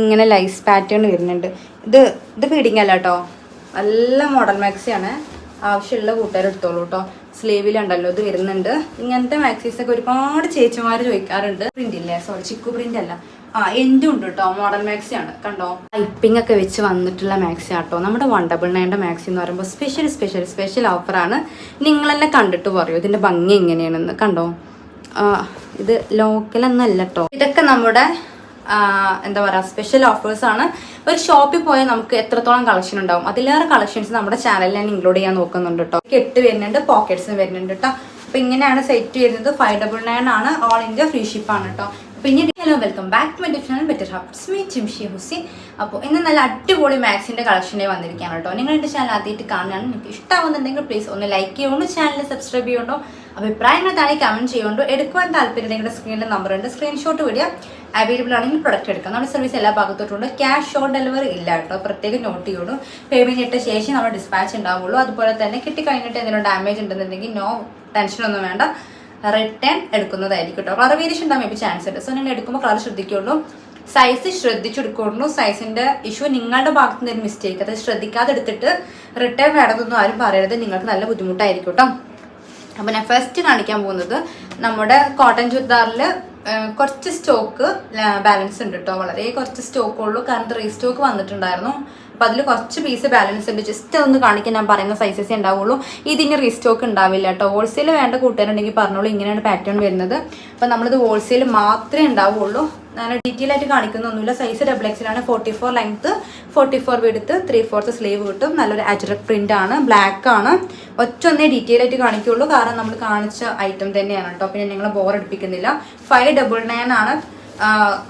ഇങ്ങനെ lies pattern വരുന്നുണ്ട്. ഇത് ഇത് ഫീഡിങ് അല്ല കേട്ടോ നല്ല മോഡൽ മാക്സിയാണ് ആവശ്യമുള്ള കൂട്ടുകാർ എടുത്തോളൂ കേട്ടോ സ്ലീവിലുണ്ടല്ലോ ഇത് വരുന്നുണ്ട്. ഇങ്ങനത്തെ മാക്സീസ് ഒക്കെ ഒരുപാട് ചേച്ചിമാർ ചോദിക്കാറുണ്ട്. പ്രിന്റ് ഇല്ലേ? സോറി ചിക്കു പ്രിന്റ് അല്ല. ആ എന്തും ഉണ്ട് കേട്ടോ മോഡൽ മാക്സി ആണ്. കണ്ടോ? പൈപ്പിംഗ് ഒക്കെ വെച്ച് വന്നിട്ടുള്ള മാക്സി ആട്ടോ നമ്മുടെ വൺ ഡബിൾ നയന്റെ മാക്സി എന്ന് പറയുമ്പോൾ സ്പെഷ്യൽ സ്പെഷ്യൽ സ്പെഷ്യൽ ഓഫറാണ് നിങ്ങൾ തന്നെ കണ്ടിട്ട് പറയൂ ഇതിന്റെ ഭംഗി എങ്ങനെയാണെന്ന്. കണ്ടോ? ഇത് ലോക്കലൊന്നല്ല കേട്ടോ ഇതൊക്കെ നമ്മുടെ എന്താ പറയുക സ്പെഷ്യൽ ഓഫേഴ്സാണ് ഒരു ഷോപ്പിൽ പോയാൽ നമുക്ക് എത്രത്തോളം കളക്ഷൻ ഉണ്ടാവും. അതിലേറെ കളക്ഷൻസ് നമ്മുടെ ചാനലിൽ ഞാൻ ഇൻക്ലൂഡ് ചെയ്യാൻ നോക്കുന്നുണ്ട് കേട്ടോ കെട്ട് വരുന്നുണ്ട് പോക്കറ്റ്സും വരുന്നുണ്ട് കേട്ടോ അപ്പോൾ ഇങ്ങനെയാണ് സെറ്റ് വരുന്നത്. ഫൈവ് ഡബിൾ നയൻ ആണ്. ഓൾ ഇന്ത്യ ഫ്രീ ഷിപ്പ് ആണ് കേട്ടോ അപ്പൊ ഇനി hello welcome back to my channel better ഹാപ്സ് മീ ചിംഷി ഹുസൈൻ അപ്പോൾ ഇന്ന് നല്ല അടിപൊളി മാക്സിന്റെ കളക്ഷനെ വന്നിരിക്കുകയാണ് കേട്ടോ. നിങ്ങൾ എന്റെ ചാനൽ ആദ്യമായിട്ട് കാണുകയാണ് നിങ്ങൾക്ക് ഇഷ്ടമാവുന്നുണ്ടെങ്കിൽ പ്ലീസ് ഒന്ന് ലൈക്ക് ചെയ്യുള്ളൂ ചാനൽ സബ്സ്ക്രൈബ് ചെയ്യുന്നുണ്ടോ അഭിപ്രായങ്ങൾ താഴെ കമന്റ് ചെയ്യുന്നുണ്ടോ എടുക്കുവാൻ താല്പര്യം നിങ്ങളുടെ നമ്പർ ഉണ്ട്. സ്ക്രീൻഷോട്ട് വരിക അവൈലബിൾ ആണെങ്കിൽ പ്രൊഡക്റ്റ് എടുക്കാം നമ്മുടെ സർവീസ് എല്ലാ ഭാഗത്തോട്ടുണ്ട് ക്യാഷ് ഓൺ ഡെലിവറി ഇല്ല കേട്ടോ. പ്രത്യേകം നോട്ട് ചെയ്യുള്ളൂ. പേയ്മെന്റ് ഇട്ട ശേഷം നമ്മൾ ഡിസ്പാച്ച് ഉണ്ടാവുള്ളൂ അതുപോലെ തന്നെ കിട്ടിക്കഴിഞ്ഞിട്ട് എന്തെങ്കിലും ഡാമേജ് ഉണ്ടെന്നുണ്ടെങ്കിൽ നോ ടെൻഷനൊന്നും വേണ്ട. റിട്ടേൺ എടുക്കുന്നതായിരിക്കും കേട്ടോ. കളർ വേരിയേഷൻ ഉണ്ടാകും ഇപ്പോൾ ചാൻസ് ഉണ്ട്. സോ നിങ്ങൾ എടുക്കുമ്പോൾ കളർ ശ്രദ്ധിക്കുള്ളൂ. സൈസ് ശ്രദ്ധിച്ചെടുക്കുള്ളൂ സൈസിന്റെ ഇഷ്യൂ നിങ്ങളുടെ ഭാഗത്ത് നിന്ന് ഒരു മിസ്റ്റേക്ക് അത് ശ്രദ്ധിക്കാതെ എടുത്തിട്ട് റിട്ടേൺ വേണമെന്നൊന്നും ആരും പറയരുത്. നിങ്ങൾക്ക് നല്ല ബുദ്ധിമുട്ടായിരിക്കും കേട്ടോ. അപ്പോൾ ഞാൻ ഫസ്റ്റ് കാണിക്കാൻ പോകുന്നത് നമ്മുടെ കോട്ടൺ ചുരിദാറിൽ കുറച്ച് സ്റ്റോക്ക് ബാലൻസ് ഉണ്ട് കേട്ടോ. വളരെ കുറച്ച് സ്റ്റോക്ക് ഉള്ളൂ. കാരണം റീസ്റ്റോക്ക് വന്നിട്ടുണ്ടായിരുന്നു. അപ്പോൾ അതിൽ കുറച്ച് പീസ് ബാലൻസ് ഉണ്ട്. ജസ്റ്റ് ഒന്ന് കാണിക്കാൻ ഞാൻ പറയുന്ന സൈസസ് ഉണ്ടാവുള്ളൂ. ഇതിന് റീസ്റ്റോക്ക് ഉണ്ടാവില്ല കേട്ടോ. ഹോൾസെയിൽ വേണ്ട കൂട്ടുകാരുണ്ടെങ്കിൽ പറഞ്ഞോളൂ. ഇങ്ങനെയാണ് പാറ്റേൺ വരുന്നത്. അപ്പോൾ നമ്മളിത് ഹോൾസെയിൽ മാത്രമേ ഉണ്ടാവുള്ളൂ. ഞാൻ ഡീറ്റെയിൽ ആയിട്ട് കാണിക്കുന്നൊന്നുമില്ല. Size double എക്സിലാണ് forty four length forty four width three fourth sleeve കിട്ടും. നല്ലൊരു അജറക് പ്രിന്റ് ആണ്. ബ്ലാക്ക് ആണ്. ഒറ്റ ഒന്നേ ഡീറ്റെയിൽ ആയിട്ട് കാണിക്കുള്ളൂ. കാരണം നമ്മൾ കാണിച്ച ഐറ്റം തന്നെയാണ് കേട്ടോ. പിന്നെ നിങ്ങളെ ബോർ അടിപ്പിക്കുന്നില്ല. ഫൈവ് ഡബിൾ നയൻ ആണ്.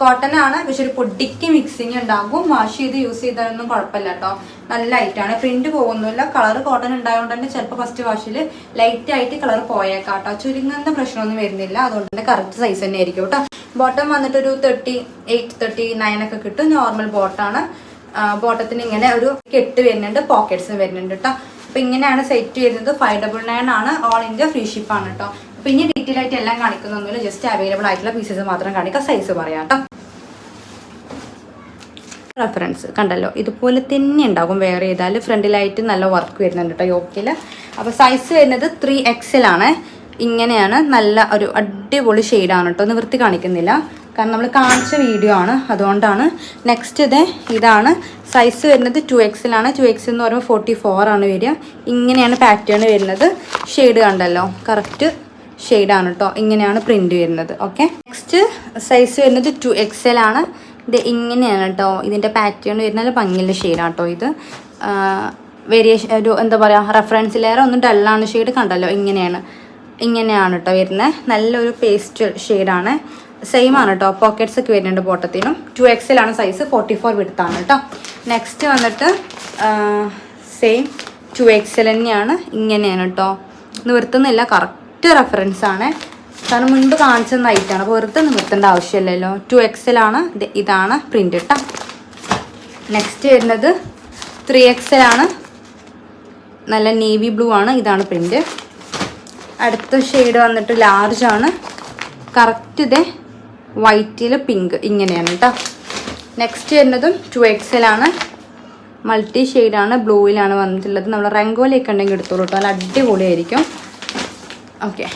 കോട്ടൺ ആണ്. പക്ഷെ ഒരു പൊടിക്ക് മിക്സിങ് ഉണ്ടാകും. വാഷ് ചെയ്ത് യൂസ് ചെയ്താലൊന്നും കുഴപ്പമില്ല കേട്ടോ നല്ല ലൈറ്റ് ആണ്. പ്രിന്റ് പോകുന്നില്ല. കളർ കോട്ടൺ ഉണ്ടായതുകൊണ്ട് തന്നെ ചിലപ്പോൾ ഫസ്റ്റ് വാഷിൽ ലൈറ്റ് ആയിട്ട് കളർ പോയേക്കാം കേട്ടോ ചുരുങ്ങുന്ന പ്രശ്നമൊന്നും വരുന്നില്ല. അതുകൊണ്ട് തന്നെ കറക്റ്റ് സൈസ് തന്നെ ആയിരിക്കും കേട്ടോ ബോട്ടം വന്നിട്ട് ഒരു തേർട്ടി എയ്റ്റ് തേർട്ടി നയൻ ഒക്കെ കിട്ടും നോർമൽ ബോട്ടാണ് ബോട്ടത്തിന് ഇങ്ങനെ ഒരു കെട്ട് വരുന്നുണ്ട്. പോക്കറ്റ്സും വരുന്നുണ്ട് കേട്ടോ അപ്പൊ ഇങ്ങനെയാണ് സെറ്റ് വരുന്നത് ഫൈവ് ഡബിൾ നയൻ ആണ്. ഓൾ ഇന്ത്യ ഫ്രീ ഷിപ്പ് ആണ് കേട്ടോ ഇനി ഡീറ്റെയിൽ ആയിട്ട് എല്ലാം കാണിക്കുന്നൊന്നുമില്ല. ജസ്റ്റ് അവൈലബിൾ ആയിട്ടുള്ള പീസസ് മാത്രം കാണിക്കാം. സൈസ് പറയാം കേട്ടോ. റെഫറൻസ് കണ്ടല്ലോ. ഇതുപോലെ തന്നെ ഉണ്ടാകും. വെയർ ചെയ്താൽ ഫ്രണ്ടിലായിട്ട് നല്ല വർക്ക് വരുന്നുണ്ട് കേട്ടോ യോക്കിൽ അപ്പോൾ സൈസ് വരുന്നത് ത്രീ എക്സിലാണ് ഇങ്ങനെയാണ് നല്ല ഒരു അടിപൊളി ഷെയ്ഡാണ് കേട്ടോ. നിവൃത്തി കാണിക്കുന്നില്ല. കാരണം നമ്മൾ കാണിച്ച വീഡിയോ ആണ്. അതുകൊണ്ടാണ് നെക്സ്റ്റ് ഇത് ഇതാണ്. സൈസ് വരുന്നത് ടു എക്സിലാണ് ടു എക്സ് എന്ന് പറയുമ്പോൾ ഫോർട്ടി ഫോർ ആണ് വരിക. ഇങ്ങനെയാണ് പാറ്റേൺ വരുന്നത്. ഷെയ്ഡ് കണ്ടല്ലോ. കറക്റ്റ് ഷെയ്ഡാണ് കേട്ടോ ഇങ്ങനെയാണ് പ്രിന്റ് വരുന്നത്. ഓക്കെ നെക്സ്റ്റ് സൈസ് വരുന്നത് ടു എക്സൽ ആണ്. ഇത് ഇങ്ങനെയാണ് കേട്ടോ ഇതിന്റെ പാറ്റേൺ വരുന്നത് ഭംഗിയുള്ള ഷെയ്ഡാണ് കേട്ടോ ഇത്. വേരിയേഷൻ ഒരു എന്താ പറയുക റെഫറൻസിലേറെ ഒന്ന് ഡള്ളാണ് ഷെയ്ഡ് കണ്ടല്ലോ. ഇങ്ങനെയാണ്. ഇങ്ങനെയാണ് കേട്ടോ വരുന്നത്. നല്ലൊരു പേസ്റ്റ് ഷെയ്ഡാണ് സെയിം ആണ് കേട്ടോ പോക്കറ്റ്സ് ഒക്കെ വരുന്നുണ്ട് ബോട്ടത്തിനും ടു ആണ് സൈസ് ഫോർട്ടി ഫോർ വിടുത്താണ് കേട്ടോ നെക്സ്റ്റ് വന്നിട്ട് സെയിം ടു എക്സൽ തന്നെയാണ്. ഇങ്ങനെയാണ് കേട്ടോ നിവർത്തുന്നില്ല കറക്റ്റ് റെഫറൻസ് ആണ്. കാരണം മുൻപ് കാണിച്ച നൈറ്റാണ് അപ്പോൾ വെറുതെ നിർത്തേണ്ട ആവശ്യമില്ലല്ലോ. ടു ആണ്. ഇതാണ് പ്രിന്റ് കേട്ടോ നെക്സ്റ്റ് വരുന്നത് ത്രീ ആണ്. നല്ല നേവി ബ്ലൂ ആണ്. ഇതാണ് പ്രിന്റ് അടുത്ത ഷെയ്ഡ് വന്നിട്ട് ലാർജ് ആണ്. കറക്റ്റ് ഇതേ വൈറ്റിൽ പിങ്ക് ഇങ്ങനെയാണ് കേട്ടോ നെക്സ്റ്റ് വരുന്നതും ടു ആണ്. മൾട്ടി ഷെയ്ഡാണ് ബ്ലൂവിലാണ് വന്നിട്ടുള്ളത്. നമ്മൾ റംഗോലിയൊക്കെ ഉണ്ടെങ്കിൽ എടുത്തോളൂ കേട്ടോ നല്ല അടിപൊളിയായിരിക്കും. ഓക്കെ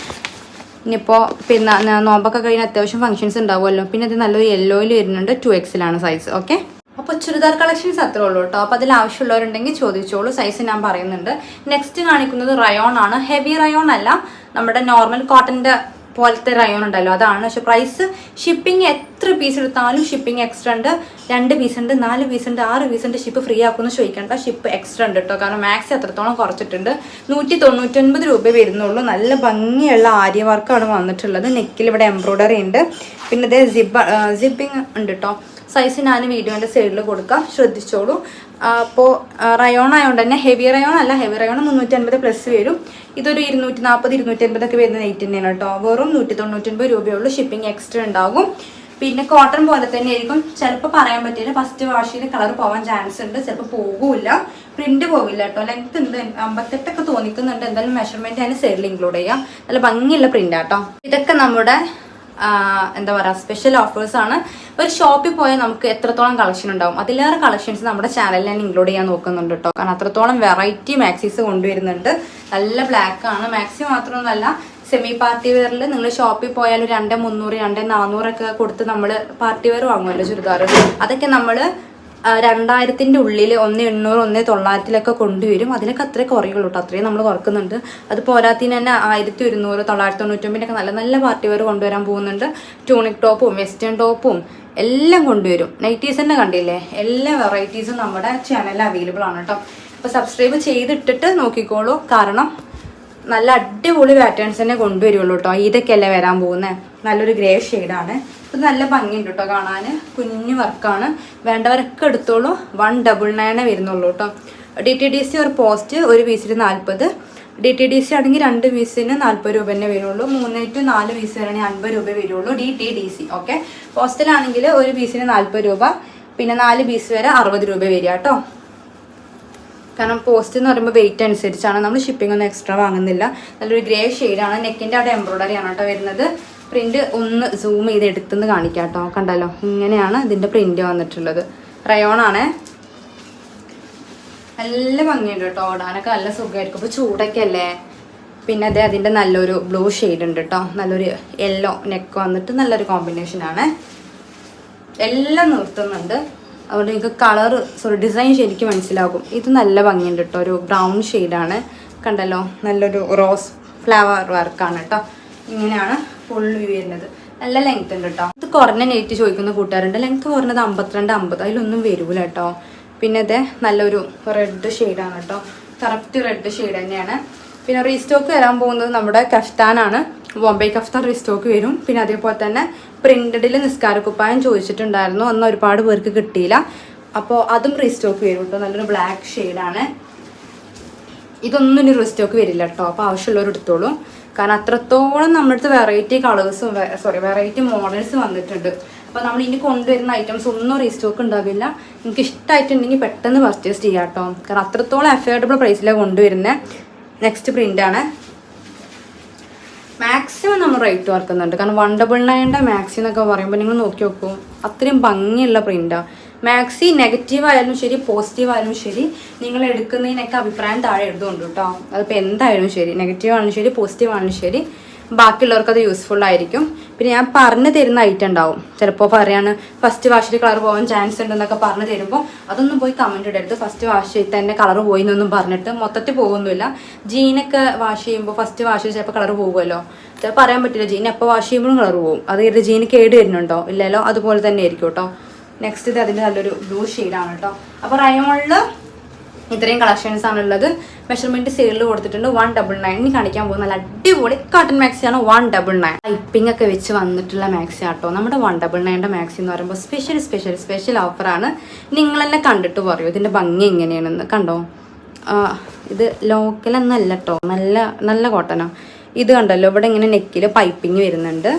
ഇനിയിപ്പോൾ പിന്നെ നോമ്പൊക്കെ കഴിഞ്ഞ് അത്യാവശ്യം ഫംഗ്ഷൻസ് ഉണ്ടാവുമല്ലോ. പിന്നെ ഇത് നല്ലൊരു യെല്ലോയിൽ വരുന്നുണ്ട് ടു എക്സിലാണ് സൈസ് ഓക്കെ അപ്പോൾ ചുരിദാർ കളക്ഷൻസ് അത്രേ ഉള്ളൂ കേട്ടോ. അപ്പോൾ അതിൽ ആവശ്യമുള്ളവരുണ്ടെങ്കിൽ ചോദിച്ചോളൂ. സൈസ് ഞാൻ പറയുന്നുണ്ട്. നെക്സ്റ്റ് കാണിക്കുന്നത് റയോൺ ആണ്. ഹെവി റയോൺ അല്ല. നമ്മുടെ നോർമൽ കോട്ടന്റെ പോലത്തെ റയോൺ ഉണ്ടല്ലോ. അതാണ്. പക്ഷെ പ്രൈസ് ഷിപ്പിംഗ് എത്ര പീസ് എടുത്താലും ഷിപ്പിംഗ് എക്സ്ട്രാ ഉണ്ട്. രണ്ട് പീസ് ഉണ്ട് നാല് പീസ് ഉണ്ട് ആറ് പീസ് ഉണ്ട്. ഷിപ്പ് ഫ്രീ ആക്കുമെന്ന് ചോദിക്കേണ്ട. ഷിപ്പ് എക്സ്ട്രാ ഉണ്ട് കേട്ടോ കാരണം മാക്സ് എത്രത്തോളം കുറച്ചിട്ടുണ്ട്. നൂറ്റി തൊണ്ണൂറ്റൊൻപത് രൂപ വരുന്നുള്ളൂ. നല്ല ഭംഗിയുള്ള ആര്യ വർക്കാണ് വന്നിട്ടുള്ളത്. നെക്കിൽ ഇവിടെ എംബ്രോയ്ഡറി ഉണ്ട്. പിന്നെ ഇതേ സിബ് സിബിങ് ഉണ്ട് കേട്ടോ സൈസ് ഞാൻ വീഡിയോന്റെ സൈഡിൽ കൊടുക്കാം. ശ്രദ്ധിച്ചോളൂ. അപ്പോൾ റയോൺ ആയതുകൊണ്ട് തന്നെ ഹെവി റയോൺ അല്ല ഹെവി റയോൺ മുന്നൂറ്റി അൻപത് പ്ലസ് വരും. ഇതൊരു ഇരുന്നൂറ്റി നാൽപ്പത് ഇരുന്നൂറ്റി അൻപതൊക്കെ വരുന്ന റേറ്റ് തന്നെയാണ് കേട്ടോ വെറും നൂറ്റി തൊണ്ണൂറ്റൊൻപത് രൂപയുള്ളൂ ഷിപ്പിംഗ് എക്സ്ട്രാ ഉണ്ടാകും. പിന്നെ കോട്ടൺ പോലെ തന്നെ ആയിരിക്കും. ചിലപ്പോൾ പറയാൻ പറ്റില്ല. ഫസ്റ്റ് വാഷിൽ കളർ പോകാൻ ചാൻസ് ഉണ്ട്. ചിലപ്പോൾ പോകില്ല. പ്രിന്റ് പോകില്ല കേട്ടോ ലെങ്ത് ഉണ്ട്. അമ്പത്തെട്ടൊക്കെ തോന്നിക്കുന്നുണ്ട്. എന്തായാലും മെഷർമെന്റ് അതിന് സൈഡിൽ ഇൻക്ലൂഡ് ചെയ്യാം. നല്ല ഭംഗിയുള്ള പ്രിന്റ് ആട്ടോ ഇതൊക്കെ നമ്മുടെ എന്താ പറയുക സ്പെഷ്യൽ ഓഫേഴ്സാണ് ഒരു ഷോപ്പിൽ പോയാൽ നമുക്ക് എത്രത്തോളം കളക്ഷൻ ഉണ്ടാവും. അതിലേറെ കളക്ഷൻസ് നമ്മുടെ ചാനലിൽ ഞാൻ ഇൻക്ലൂഡ് ചെയ്യാൻ നോക്കുന്നുണ്ട് കേട്ടോ കാരണം അത്രത്തോളം വെറൈറ്റി മാക്സീസ് കൊണ്ടുവരുന്നുണ്ട്. നല്ല ബ്ലാക്ക് ആണ്. മാക്സി മാത്രമൊന്നുമല്ല സെമി പാർട്ടി വെയറിൽ നിങ്ങൾ ഷോപ്പിൽ പോയാൽ രണ്ട് മുന്നൂറ് രണ്ട് നാനൂറൊക്കെ കൊടുത്ത് നമ്മൾ പാർട്ടി വെയർ വാങ്ങുമല്ലോ ചുരിദാർ അതൊക്കെ നമ്മൾ രണ്ടായിരത്തിന്റെ ഉള്ളിൽ ഒന്ന് എണ്ണൂറ് ഒന്ന് തൊള്ളായിരത്തിലൊക്കെ കൊണ്ടുവരും. അതിലൊക്കെ അത്രേ കുറയുള്ളൂ കേട്ടോ അത്രയും നമ്മൾ കുറക്കുന്നുണ്ട്. അത് പോരാത്തിന് തന്നെ ആയിരത്തി ഒരുന്നൂറ് തൊള്ളായിരത്തി തൊണ്ണൂറ്റൊമ്പതിനൊക്കെ നല്ല നല്ല പാർട്ടി വെയർ കൊണ്ടുവരാൻ പോകുന്നുണ്ട്. ട്യൂണിക് ടോപ്പും വെസ്റ്റേൺ ടോപ്പും എല്ലാം കൊണ്ടുവരും. നൈറ്റീസ് തന്നെ കണ്ടില്ലേ? എല്ലാ വെറൈറ്റീസും നമ്മുടെ ചാനലിൽ അവൈലബിൾ ആണ് കേട്ടോ അപ്പോൾ സബ്സ്ക്രൈബ് ചെയ്തിട്ടിട്ട് നോക്കിക്കോളൂ. കാരണം നല്ല അടിപൊളി പാറ്റേൺസ് തന്നെ കൊണ്ടുവരുള്ളൂ കേട്ടോ ഇതൊക്കെയല്ലേ വരാൻ പോകുന്നത് നല്ലൊരു ഗ്രേ ഷെയ്ഡാണ് ഇത് നല്ല ഭംഗിയുണ്ട് കേട്ടോ കാണാൻ കുഞ്ഞു വർക്കാണ്. വേണ്ടവരൊക്കെ എടുത്തോളൂ. വൺ ഡബിൾ നയനേ വരുന്നുള്ളൂ കേട്ടോ ഡി ടി ഡി സി ഒരു പോസ്റ്റ് ഒരു പീസിന് നാൽപ്പത് ഡി ടി ഡി സി ആണെങ്കിൽ രണ്ട് പീസിന് നാൽപ്പത് രൂപ തന്നെ വരുള്ളൂ. മൂന്ന് ടു നാല് പീസ് വരെയാണെങ്കിൽ അൻപത് രൂപ വരുള്ളൂ D T D C okay പോസ്റ്റലാണെങ്കിൽ ഒരു പീസിന് നാൽപ്പത് രൂപ. പിന്നെ നാല് പീസ് വരെ അറുപത് രൂപ വരിക കേട്ടോ കാരണം പോസ്റ്റ് എന്ന് പറയുമ്പോൾ വെയിറ്റ് അനുസരിച്ചാണ് നമ്മൾ ഷിപ്പിംഗ് ഒന്നും എക്സ്ട്രാ വാങ്ങുന്നില്ല. നല്ലൊരു ഗ്രേ ഷെയ്ഡാണ് നെക്കിന്റെ അവിടെ എംബ്രോയ്ഡറി ആണ് കേട്ടോ വരുന്നത്. പ്രിന്റ് ഒന്ന് സൂം ചെയ്ത് എടുത്തുനിന്ന് കാണിക്കാം കേട്ടോ. കണ്ടല്ലോ ഇങ്ങനെയാണ് ഇതിന്റെ പ്രിന്റ് വന്നിട്ടുള്ളത്. റയോൺ ആണേ. നല്ല ഭംഗിയുണ്ട് കേട്ടോ. ഓടാനൊക്കെ നല്ല സുഖമായിരിക്കും. ഇപ്പോൾ ചൂടൊക്കെ അല്ലേ? പിന്നെ അതേ അതിന്റെ നല്ലൊരു ബ്ലൂ ഷെയ്ഡ് ഉണ്ട് കേട്ടോ. നല്ലൊരു യെല്ലോ നെക്ക് വന്നിട്ട് നല്ലൊരു കോമ്പിനേഷനാണ് എല്ലാം നിർത്തുന്നുണ്ട്. അതുകൊണ്ട് നിങ്ങൾക്ക് കളർ സോറി ഡിസൈൻ ശരിക്കും മനസ്സിലാകും. ഇത് നല്ല ഭംഗിയുണ്ട് കേട്ടോ ഒരു ബ്രൗൺ ഷെയ്ഡാണ് കണ്ടല്ലോ? നല്ലൊരു റോസ് ഫ്ലവർ വർക്കാണ് കേട്ടോ ഇങ്ങനെയാണ് ഫുൾ വ്യൂ വരുന്നത്. നല്ല ലെങ്ത് ഉണ്ട് കേട്ടോ ഇത് കുറഞ്ഞ നെറ്റ് ചോദിക്കുന്ന കൂട്ടുകാരുണ്ട്. ലെങ്ത് കുറഞ്ഞത് അമ്പത്തിരണ്ട് അമ്പത്. അതിലൊന്നും വരൂല കേട്ടോ പിന്നെ ഇത് നല്ലൊരു റെഡ് ഷെയ്ഡാണ് കേട്ടോ കറക്റ്റ് റെഡ് ഷെയ്ഡ് തന്നെയാണ്. പിന്നെ റീസ്റ്റോക്ക് വരാൻ പോകുന്നത് നമ്മുടെ കഫ്താനാണ്. ബോംബെ കഫ്താൻ റീസ്റ്റോക്ക് വരും. പിന്നെ അതേപോലെ തന്നെ പ്രിന്റഡിൽ നിസ്കാരക്കുപ്പായം ചോദിച്ചിട്ടുണ്ടായിരുന്നു. അന്ന് ഒരുപാട് പേർക്ക് കിട്ടിയില്ല. അപ്പോൾ അതും റീസ്റ്റോക്ക് വരും കേട്ടോ നല്ലൊരു ബ്ലാക്ക് ഷെയ്ഡാണ് ഇതൊന്നും ഇനി റീസ്റ്റോക്ക് വരില്ല കേട്ടോ അപ്പോൾ ആവശ്യമുള്ളവർ എടുത്തോളൂ. കാരണം അത്രത്തോളം നമ്മുടെ അടുത്ത് വെറൈറ്റി കളേഴ്സും സോറി വെറൈറ്റി മോഡൽസ് വന്നിട്ടുണ്ട്. അപ്പോൾ നമ്മൾ ഇനി കൊണ്ടുവരുന്ന ഐറ്റംസ് ഒന്നും റീസ്റ്റോക്ക് ഉണ്ടാവില്ല. നിങ്ങൾക്ക് ഇഷ്ടമായിട്ടുണ്ടെങ്കിൽ പെട്ടെന്ന് പർച്ചേസ് ചെയ്യാം കേട്ടോ കാരണം അത്രത്തോളം അഫോർഡബിൾ പ്രൈസിലാണ് കൊണ്ടുവരുന്നത് നെക്സ്റ്റ് പ്രിന്റാണ് മാക്സിമം നമ്മൾ റേറ്റ് വർക്കുന്നുണ്ട്. കാരണം വൺ ഡബിൾ നയന്റെ മാക്സി എന്നൊക്കെ പറയുമ്പോൾ നിങ്ങൾ നോക്കി നോക്കൂ. അത്രയും ഭംഗിയുള്ള പ്രിന്റാണ് മാക്സി നെഗറ്റീവ് ആയാലും ശരി പോസിറ്റീവ് ആയാലും ശരി നിങ്ങൾ എടുക്കുന്നതിനൊക്കെ അഭിപ്രായം താഴെ എഴുതുന്നുണ്ട് കേട്ടോ. അതിപ്പോൾ എന്തായാലും ശരി നെഗറ്റീവ് ആണെങ്കിലും ശരി പോസിറ്റീവ് ആണെങ്കിലും ശരി. ബാക്കിയുള്ളവർക്ക് അത് യൂസ്ഫുൾ ആയിരിക്കും. പിന്നെ ഞാൻ പറഞ്ഞു തരുന്ന ഐറ്റം ഉണ്ടാവും. ചിലപ്പോൾ പറയാണ് ഫസ്റ്റ് വാഷിൽ കളർ പോകാൻ ചാൻസ് ഉണ്ടെന്നൊക്കെ പറഞ്ഞു തരുമ്പോൾ അതൊന്നും പോയി കമന്റ് ഇടരുത്. ഫസ്റ്റ് വാഷ് ചെയ്ത് തന്നെ കളർ പോയി എന്നൊന്നും പറഞ്ഞിട്ട് മൊത്തത്തിൽ പോകുന്നില്ല ജീനൊക്കെ വാഷ് ചെയ്യുമ്പോൾ ഫസ്റ്റ് വാഷിൽ ചിലപ്പോൾ കളർ പോകുമല്ലോ. ചിലപ്പോൾ പറയാൻ പറ്റില്ല ജീൻ എപ്പോൾ വാഷ് ചെയ്യുമ്പോഴും കളർ പോകും അത് കരുതി ജീന് കേട് വരുന്നുണ്ടോ ഇല്ലല്ലോ അതുപോലെ തന്നെ ആയിരിക്കും കേട്ടോ നെക്സ്റ്റ് ഇത് അതിന്റെ നല്ലൊരു ബ്ലൂ ഷെയ്ഡാണ് കേട്ടോ അപ്പോൾ റയോണിൽ ഇത്രയും കളക്ഷൻസ് ആണുള്ളത്. മെഷർമെന്റ് സീരിയൽ കൊടുത്തിട്ടുണ്ട്. വൺ ഡബിൾ നയൻ കാണിക്കാൻ പോകുന്ന നല്ല അടിപൊളി കോട്ടൺ മാക്സി ആണ്. വൺ ഡബിൾ നയൻ ടൈപ്പിംഗ് ഒക്കെ വെച്ച് വന്നിട്ടുള്ള മാക്സി ആട്ടോ. നമ്മുടെ വൺ ഡബിൾ നയന്റെ മാക്സി എന്ന് പറയുമ്പോൾ സ്പെഷ്യൽ സ്പെഷ്യൽ സ്പെഷ്യൽ ഓഫറാണ് നിങ്ങൾ തന്നെ കണ്ടിട്ട് പറയൂ. ഇതിന്റെ ഭംഗി എങ്ങനെയാണെന്ന്. കണ്ടോ? ഇത് ലോക്കലെന്നല്ല കേട്ടോ നല്ല നല്ല കോട്ടനോ ഇത് കണ്ടല്ലോ. ഇവിടെ ഇങ്ങനെ നെക്കിൽ പൈപ്പിംഗ് വരുന്നുണ്ട്.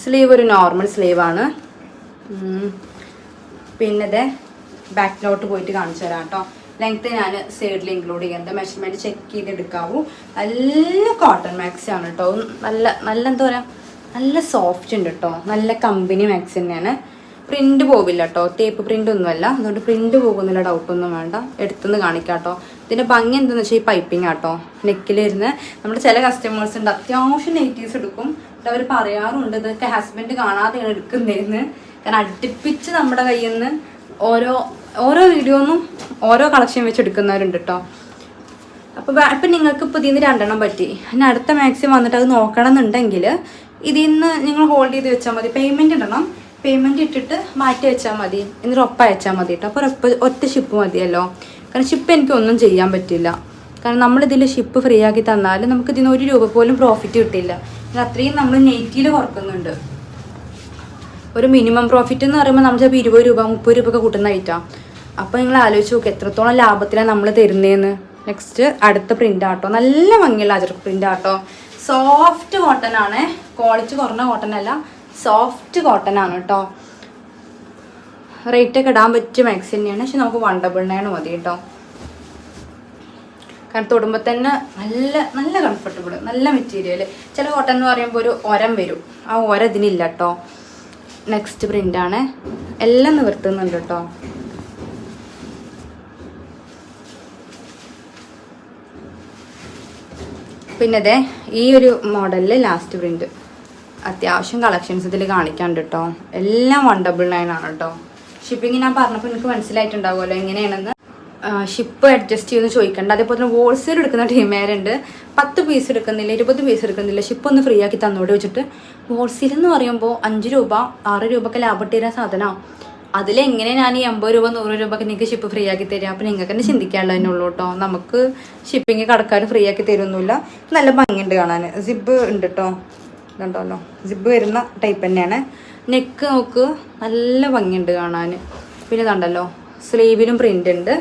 സ്ലീവ് ഒരു നോർമൽ സ്ലീവാണ് പിന്നെ ഇത് ബാക്കിലോട്ട് പോയിട്ട് കാണിച്ചു തരാം കേട്ടോ ലെങ്ത് ഞാൻ സൈഡിൽ ഇൻക്ലൂഡ് ചെയ്യുന്നത് മെഷർമെന്റ് ചെക്ക് ചെയ്ത് എടുക്കാവൂ നല്ല കോട്ടൺ മാക്സി ആണ് കേട്ടോ നല്ല നല്ല എന്താ പറയുക നല്ല സോഫ്റ്റ് ഉണ്ട് കേട്ടോ നല്ല കമ്പനി മാക്സി തന്നെയാണ്. പ്രിന്റ് പോവില്ല കേട്ടോ തേപ്പ് പ്രിന്റ് ഒന്നുമല്ല. അതുകൊണ്ട് പ്രിന്റ് പോകുന്നില്ല ഡൗട്ടൊന്നും വേണ്ട. എടുത്തുനിന്ന് കാണിക്കാം കേട്ടോ ഇതിന്റെ ഭംഗി എന്താണെന്ന് വെച്ചാൽ ഈ പൈപ്പിംഗ് ആട്ടോ നെക്കിൽ ഇരുന്ന് നമ്മുടെ ചില കസ്റ്റമേഴ്സ് ഉണ്ട്. അത്യാവശ്യം നെറ്റീവ്സ് എടുക്കും. അവർ പറയാറുണ്ട് ഇതൊക്കെ ഹസ്ബൻഡ് കാണാതെയാണ് എടുക്കുന്നതെന്ന്. കാരണം അടുപ്പിച്ച് നമ്മുടെ കയ്യിൽ നിന്ന് ഓരോ ഓരോ വീഡിയോന്നും ഓരോ കളക്ഷൻ വെച്ച് എടുക്കുന്നവരുണ്ട് കേട്ടോ അപ്പോൾ ഇപ്പം നിങ്ങൾക്ക് നിന്ന് രണ്ടെണ്ണം പറ്റി. ഇനി അടുത്ത മാക്സിമം വന്നിട്ട് അത് നോക്കണം എന്നുണ്ടെങ്കിൽ ഇതിൽ നിന്ന് നിങ്ങൾ ഹോൾഡ് ചെയ്ത് വെച്ചാൽ മതി. പേയ്മെന്റ് ഇടണം. പേയ്മെന്റ് ഇട്ടിട്ട് മാറ്റി വെച്ചാൽ മതി. എന്നിട്ട് ഒപ്പം അയച്ചാൽ മതി കേട്ടോ അപ്പോൾ ഒപ്പ ഒറ്റ ഷിപ്പ് മതിയല്ലോ. കാരണം ഷിപ്പ് എനിക്ക് ഒന്നും ചെയ്യാൻ പറ്റില്ല. കാരണം നമ്മളിതിൽ ഷിപ്പ് ഫ്രീ ആക്കി തന്നാൽ നമുക്ക് ഇതിന് ഒരു രൂപ പോലും പ്രോഫിറ്റ് കിട്ടില്ല. അത്രയും നമ്മൾ നെറ്റിയിൽ കുറക്കുന്നുണ്ട്. ഒരു മിനിമം പ്രോഫിറ്റ് എന്ന് പറയുമ്പോൾ നമ്മൾ ചിലപ്പോൾ ഇരുപത് രൂപ മുപ്പത് രൂപ ഒക്കെ കൂട്ടുന്ന അപ്പോൾ നിങ്ങൾ ആലോചിച്ച് നോക്ക് എത്രത്തോളം ലാഭത്തിലാണ് നമ്മൾ തരുന്നതെന്ന് നെക്സ്റ്റ് അടുത്ത പ്രിന്റ് ആട്ടോ. നല്ല ഭംഗിയുള്ള അജർക്ക് പ്രിന്റ് ആട്ടോ. സോഫ്റ്റ് കോട്ടൺ ആണ്. ക്വാളിറ്റി കുറഞ്ഞ കോട്ടൺ അല്ല സോഫ്റ്റ് കോട്ടൺ ആണ് കേട്ടോ റേറ്റ് ഒക്കെ ഇടാൻ പറ്റിയ മാക്സി തന്നെയാണ്. പക്ഷെ നമുക്ക് വൺ ഡബിൾ നയൻ മതി കേട്ടോ കാരണം തൊടുമ്പോൾ തന്നെ നല്ല നല്ല കംഫർട്ടബിൾ നല്ല മെറ്റീരിയൽ ചില കോട്ടൺ എന്ന് പറയുമ്പോൾ ഒരു ഒരം വരും. ആ ഒര ഇതിനില്ല കേട്ടോ നെക്സ്റ്റ് പ്രിന്റാണ് എല്ലാം നിവർത്തുന്നുണ്ട് കേട്ടോ പിന്നെ അതെ ഈ ഒരു മോഡലിൽ ലാസ്റ്റ് പ്രിന്റ് അത്യാവശ്യം കളക്ഷൻസ് ഇതിൽ കാണിക്കാണ്ട് കേട്ടോ എല്ലാം വൺ ഡബിൾ നയൻ ആണ് കേട്ടോ ഷിപ്പിംഗ് ഞാൻ പറഞ്ഞപ്പോൾ എനിക്ക് മനസ്സിലായിട്ടുണ്ടാവുമല്ലോ എങ്ങനെയാണെന്ന്. ഷിപ്പ് അഡ്ജസ്റ്റ് ചെയ്യുമെന്ന് ചോദിക്കണ്ട. അതേപോലെ തന്നെ ഹോൾസെയിൽ എടുക്കുന്ന ടീമേരുണ്ട് പത്ത് പീസ് എടുക്കുന്നില്ല ഇരുപത് പീസ് എടുക്കുന്നില്ല. ഷിപ്പ് ഒന്ന് ഫ്രീ ആക്കി തന്നോട് വെച്ചിട്ട് ഹോൾസെയിൽ എന്ന് പറയുമ്പോൾ അഞ്ച് രൂപ ആറ് രൂപക്ക് ലാഭം തരാൻ സാധനമാണ് അതിലെങ്ങനെ ഞാൻ ഈ എൺപത് രൂപ നൂറ് രൂപ ഒക്കെ നിങ്ങൾക്ക് ഷിപ്പ് ഫ്രീ ആക്കി തരും? അപ്പം നിങ്ങൾക്ക് തന്നെ ചിന്തിക്കാനുള്ളതന്നെ ഉള്ളൂ കേട്ടോ. നമുക്ക് ഷിപ്പിംഗ് കടക്കാർ ഫ്രീ ആക്കി തരുമൊന്നുമില്ല. നല്ല ഭംഗിയുണ്ട് കാണാൻ. സിബ് ഉണ്ട് കേട്ടോ. ഇതുണ്ടല്ലോ. സിബ് വരുന്ന ടൈപ്പ് തന്നെയാണ്. നെക്ക് നോക്ക് നല്ല ഭംഗിയുണ്ട് കാണാൻ. പിന്നെ ഇതുണ്ടല്ലോ. സ്ലീവിലും പ്രിന്റ് ഉണ്ട്.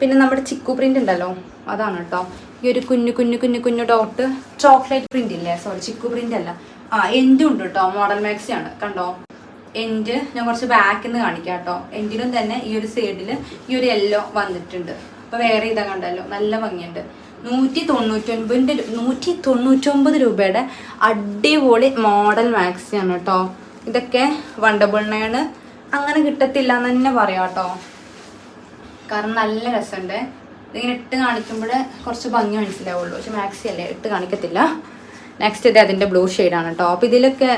പിന്നെ നമ്മുടെ ചിക്കു പ്രിന്റ് ഉണ്ടല്ലോ. അതാണ് കേട്ടോ. ഈ ഒരു കുഞ്ഞു കുഞ്ഞു കുഞ്ഞു കുഞ്ഞു ഡോട്ട് ചോക്ലേറ്റ് പ്രിന്റ് ഇല്ലേ? സോറി ചിക്കു പ്രിന്റ് അല്ല. ആ എന്റെ ഉണ്ട് കേട്ടോ. മോഡൽ മാക്സി ആണ്. കണ്ടോ? എൻഡ് ഞാൻ കുറച്ച് ബാക്കിൽ നിന്ന് കാണിക്കാം കേട്ടോ. എൻഡിലും തന്നെ ഈ ഒരു സൈഡിൽ ഈ ഒരു യെല്ലോ വന്നിട്ടുണ്ട്. അപ്പോൾ വേറെ ഇതാ കണ്ടല്ലോ. നല്ല ഭംഗിയുണ്ട്. നൂറ്റി തൊണ്ണൂറ്റൊൻപതിന്റെ നൂറ്റി തൊണ്ണൂറ്റൊമ്പത് രൂപയുടെ അടിപൊളി മോഡൽ മാക്സി ആണ് കേട്ടോ. ഇതൊക്കെ വൺ ഡബിൾ അങ്ങനെ കിട്ടത്തില്ല എന്ന് തന്നെ പറയാം കേട്ടോ. കാരണം നല്ല രസമുണ്ട്. ഇതിങ്ങനെ ഇട്ട് കാണിക്കുമ്പോൾ കുറച്ച് ഭംഗി മനസ്സിലാവുള്ളൂ. പക്ഷെ മാക്സി അല്ലേ? ഇട്ട് കാണിക്കത്തില്ല. നെക്സ്റ്റ് ഇത് അതിന്റെ ബ്ലൂ ഷെയ്ഡാണ് കേട്ടോ. അപ്പോൾ ഇതിലൊക്കെ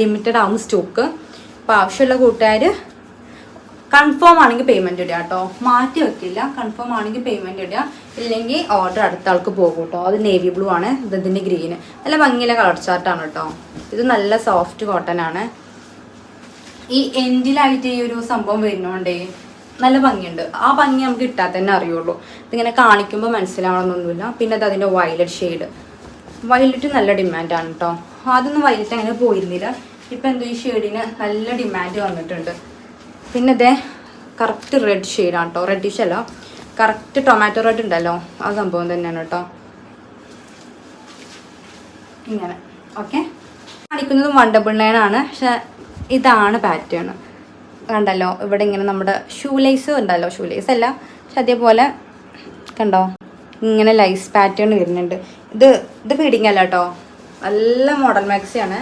ലിമിറ്റഡ് ആവും സ്റ്റോക്ക് അപ്പോൾ ആവശ്യമുള്ള കൂട്ടുകാർ കൺഫേം ആണെങ്കിൽ പേയ്മെന്റ് ഇടുക കേട്ടോ. മാറ്റി വെക്കില്ല. കൺഫേം ആണെങ്കിൽ പേയ്മെന്റ് ഇടുക. ഇല്ലെങ്കിൽ ഓർഡർ അടുത്ത ആൾക്ക് പോകും കേട്ടോ. അത് നേവി ബ്ലൂ ആണ്. ഇത് ഇതിന്റെ ഗ്രീന് നല്ല ഭംഗിയിലെ കളർ ചാർട്ടാണ് കേട്ടോ. ഇത് നല്ല സോഫ്റ്റ് കോട്ടൺ ആണ്. ഈ എൻഡിലായിട്ട് ഈ ഒരു സംഭവം വരുന്നോണ്ടേ നല്ല ഭംഗിയുണ്ട്. ആ ഭംഗി നമുക്ക് ഇട്ടാൽ തന്നെ അറിയുള്ളൂ. ഇതിങ്ങനെ കാണിക്കുമ്പോൾ മനസ്സിലാവണമെന്നൊന്നുമില്ല. പിന്നെ അത് അതിന്റെ വയലറ്റ് ഷെയ്ഡ് വയലറ്റ് നല്ല ഡിമാൻഡാണ് കേട്ടോ. അതൊന്നും വയലറ്റ് അങ്ങനെ പോയിരുന്നില്ല. ഇപ്പം എന്തോ ഈ ഷെയ്ഡിന് നല്ല ഡിമാൻഡ് വന്നിട്ടുണ്ട്. പിന്നെ ഇതേ കറക്റ്റ് റെഡ് ഷെയ്ഡാണ് കേട്ടോ റെഡിഷ് അല്ല. കറക്റ്റ് ടൊമാറ്റോ റെഡ് ഉണ്ടല്ലോ. ആ സംഭവം തന്നെയാണ് കേട്ടോ ഇങ്ങനെ. ഓക്കെ കാണിക്കുന്നത് വൺ ഡബിൾ നയൻ ആണ്. പക്ഷെ ഇതാണ് പാറ്റേൺ കണ്ടല്ലോ ഇവിടെ ഇങ്ങനെ നമ്മുടെ ഷൂ ലൈസ് ഉണ്ടല്ലോ. ഷൂ ലൈസ് അല്ല. പക്ഷെ അതേപോലെ കണ്ടോ? ഇങ്ങനെ ലൈസ് പാറ്റേൺ വരുന്നുണ്ട്. ഇത് ഇത് ഫീഡിങ് അല്ല കേട്ടോ നല്ല മോഡൽ മാക്സിയാണ്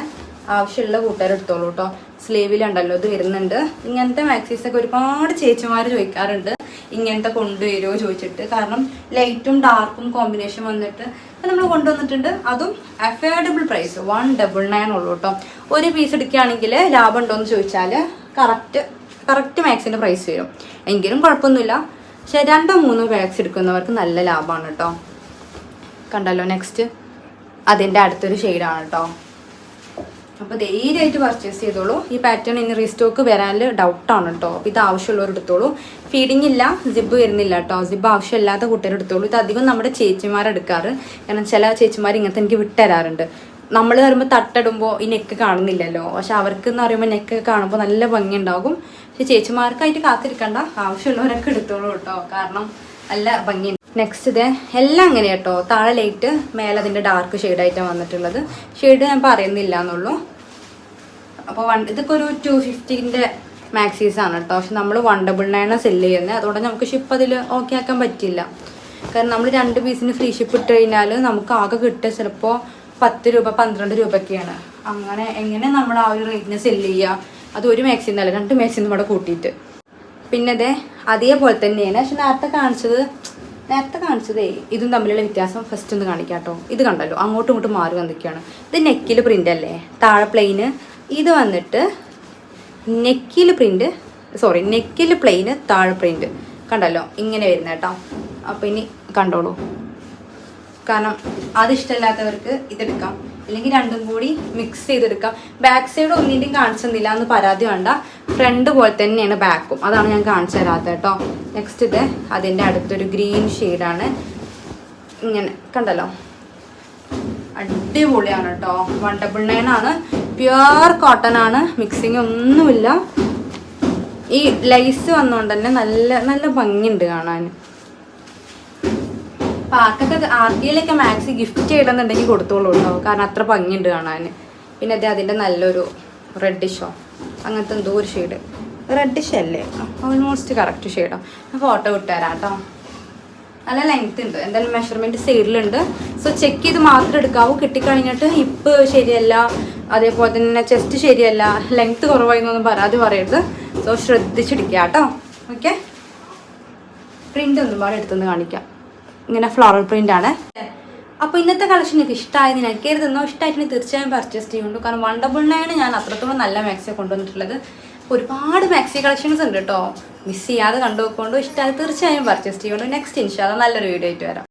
ആവശ്യമുള്ള കൂട്ടുകാർ എടുത്തോളൂ കേട്ടോ സ്ലീവിലുണ്ടല്ലോ ഇത് വരുന്നുണ്ട്. ഇങ്ങനത്തെ മാക്സീസ് ഒക്കെ ഒരുപാട് ചേച്ചിമാർ ചോദിക്കാറുണ്ട്. ഇങ്ങനത്തെ കൊണ്ടുവരുമോ ചോദിച്ചിട്ട്. കാരണം ലൈറ്റും ഡാർക്കും കോമ്പിനേഷൻ വന്നിട്ട് നമ്മൾ കൊണ്ടുവന്നിട്ടുണ്ട്. അതും affordable price one double nine ഉള്ളൂ കേട്ടോ ഒരു പീസ് എടുക്കുകയാണെങ്കിൽ ലാഭം ഉണ്ടോ എന്ന് ചോദിച്ചാൽ കറക്റ്റ് കറക്റ്റ് മാക്സിന്റെ പ്രൈസ് വരും. എങ്കിലും കുഴപ്പമൊന്നുമില്ല. പക്ഷേ രണ്ടോ മൂന്നോ ബാഗ്സ് എടുക്കുന്നവർക്ക് നല്ല ലാഭമാണ് കേട്ടോ കണ്ടല്ലോ നെക്സ്റ്റ് അതിന്റെ അടുത്തൊരു ഷെയ്ഡാണ് കേട്ടോ അപ്പോൾ ധൈര്യമായിട്ട് പർച്ചേസ് ചെയ്തോളൂ. ഈ പാറ്റേൺ ഇനി റീസ്റ്റോക്ക് വരാൻ ഡൗട്ടാണ് കേട്ടോ അപ്പോൾ ഇത് ആവശ്യമുള്ളവർ എടുത്തോളൂ. ഫീഡിങ് ഇല്ല സിബ് വരുന്നില്ല കേട്ടോ സിബ് ആവശ്യമില്ലാത്ത കുട്ടികൾ എടുത്തോളൂ. ഇത് അധികം നമ്മുടെ ചേച്ചിമാരെടുക്കാറ് കാരണം ചില ചേച്ചിമാർ ഇങ്ങനത്തെ എനിക്ക് വിട്ടുതരാറുണ്ട്. നമ്മൾ പറയുമ്പോൾ തട്ടിടുമ്പോൾ ഈ നെക്ക് കാണുന്നില്ലല്ലോ. പക്ഷെ അവർക്ക് എന്ന് പറയുമ്പോൾ നെക്ക് കാണുമ്പോൾ നല്ല ഭംഗി ഉണ്ടാകും പക്ഷെ ചേച്ചിമാർക്കായിട്ട് കാത്തിരിക്കണ്ട. ആവശ്യമുള്ളവരൊക്കെ എടുത്തോളൂ കേട്ടോ കാരണം നല്ല ഭംഗി നെക്സ്റ്റ് ഇത് എല്ലാം അങ്ങനെ കേട്ടോ താഴെ ലൈറ്റ് മേലെ അതിന്റെ ഡാർക്ക് ഷെയ്ഡായിട്ടാണ് വന്നിട്ടുള്ളത്. ഷെയ്ഡ് ഞാൻ പറയുന്നില്ല എന്നുള്ളൂ അപ്പോൾ വൺ ഇതൊക്കെ ഒരു ടു ഫിഫ്റ്റീന്റെ മാക്സീസ് ആണ് കേട്ടോ പക്ഷെ നമ്മൾ വൺ ഡബിൾ നയനാണ് സെല്ല് ചെയ്യുന്നത് അതുകൊണ്ട് നമുക്ക് ഷിപ്പ് അതിൽ ഓക്കെ ആക്കാൻ പറ്റില്ല. കാരണം നമ്മൾ രണ്ട് പീസിന് ഫ്രീ ഷിപ്പ് ഇട്ട് കഴിഞ്ഞാൽ നമുക്ക് ആകെ കിട്ടുക ചിലപ്പോൾ പത്ത് രൂപ പന്ത്രണ്ട് രൂപയൊക്കെയാണ്. അങ്ങനെ എങ്ങനെ നമ്മൾ ആ ഒരു റേറ്റിന് സെല്ല് ചെയ്യുക അത് ഒരു മാക്സിൽ നിന്നല്ല രണ്ട് മാക്സിൽ നിന്ന് ഇവിടെ കൂട്ടിയിട്ട്. പിന്നെ അതേ അതേപോലെ തന്നെയാണ്. പക്ഷെ നേരത്തെ കാണിച്ചത് നേരത്തെ കാണിച്ചതേ ഇതും തമ്മിലുള്ള വ്യത്യാസം ഫസ്റ്റ് ഒന്ന് കാണിക്കാം കേട്ടോ ഇത് കണ്ടല്ലോ അങ്ങോട്ടും ഇങ്ങോട്ടും മാറി വന്നിരിക്കുകയാണ്. ഇത് നെക്കിൽ പ്രിന്റ് അല്ലേ? താഴെ പ്ലെയിന് ഇത് വന്നിട്ട് നെക്കിൽ പ്രിന്റ് സോറി നെക്കിൽ പ്ലെയിന് താഴെ പ്രിന്റ് കണ്ടല്ലോ ഇങ്ങനെ വരുന്ന കേട്ടോ. അപ്പോൾ ഇനി കണ്ടോളൂ. കാരണം അത് ഇഷ്ടമില്ലാത്തവർക്ക് ഇതെടുക്കാം. അല്ലെങ്കിൽ രണ്ടും കൂടി മിക്സ് ചെയ്തെടുക്കാം. ബാക്ക് സൈഡ് ഒന്നിന്റെയും കാണിച്ചെന്നില്ല എന്ന് പരാതി വേണ്ട. ഫ്രണ്ട് പോലെ തന്നെയാണ് ബാക്കും അതാണ് ഞാൻ കാണിച്ചു തരാത്തത് കേട്ടോ നെക്സ്റ്റ് ഇത് അതിന്റെ അടുത്തൊരു ഗ്രീൻ ഷെയ്ഡാണ് ഇങ്ങനെ കണ്ടല്ലോ? അടിപൊളിയാണ് കേട്ടോ വൺ ഡബിൾ നയൻ ആണ്. പ്യുവർ കോട്ടൺ ആണ്. മിക്സിങ് ഒന്നുമില്ല. ഈ ലൈസ് വന്നുകൊണ്ട് തന്നെ നല്ല നല്ല ഭംഗിയുണ്ട് കാണാൻ. അപ്പൊ ആർക്കൊക്കെ ആർക്കിയിലൊക്കെ മാക്സി ഗിഫ്റ്റ് ചെയ്യണമെന്നുണ്ടെങ്കിൽ കൊടുത്തോളൂ കേട്ടോ. കാരണം അത്ര ഭംഗിയുണ്ട് കാണാൻ. പിന്നെ അത് അതിന്റെ നല്ലൊരു റെഡിഷോ അങ്ങനത്തെ എന്തോ ഒരു ഷെയ്ഡ് റെഡിഷ് അല്ലേ? ഓൾമോസ്റ്റ് കറക്റ്റ് ഷെയ്ഡോ ഞാൻ ഫോട്ടോ വിട്ടുതരാം കേട്ടോ. നല്ല ലെങ്ത് ഉണ്ട്. എന്തായാലും മെഷർമെന്റ് സൈഡിലുണ്ട് സോ ചെക്ക് ചെയ്ത് മാത്രം എടുക്കാവൂ. കിട്ടിക്കഴിഞ്ഞിട്ട് ഇപ്പ് ശരിയല്ല അതേപോലെ തന്നെ ചെസ്റ്റ് ശരിയല്ല ലെങ്ത് കുറവായി എന്നൊന്നും പരാതി പറയരുത്. സോ ശ്രദ്ധിച്ചിടിക്കാം കേട്ടോ. ഓക്കെ പ്രിന്റ് ഒന്നും പാടെ എടുത്തുനിന്ന് കാണിക്കാം. ഇങ്ങനെ ഫ്ലോറൽ പ്രിന്റ് ആണ്. അപ്പോൾ ഇന്നത്തെ കളക്ഷൻ നിങ്ങൾക്ക് ഇഷ്ടമായത് നിനക്കരുതെന്നോ ഇഷ്ടമായിട്ട് തീർച്ചയായും പർച്ചേസ് ചെയ്യുന്നുണ്ട്. കാരണം വൺ ഡബിൾ നയൻ ഞാൻ അത്രത്തോളം നല്ല മാക്സി കൊണ്ടുവന്നിട്ടുള്ളത്. ഒരുപാട് മാക്സി കളക്ഷൻസ് ഉണ്ട് കേട്ടോ. മിസ് ചെയ്യാതെ കണ്ടു നോക്കൊണ്ടോ ഇഷ്ടമായി തീർച്ചയായും പർച്ചേസ് ചെയ്യുന്നുണ്ട് നെക്സ്റ്റ് ഇൻഷാല്ല നല്ലൊരു വീഡിയോ ആയിട്ട് വരാം.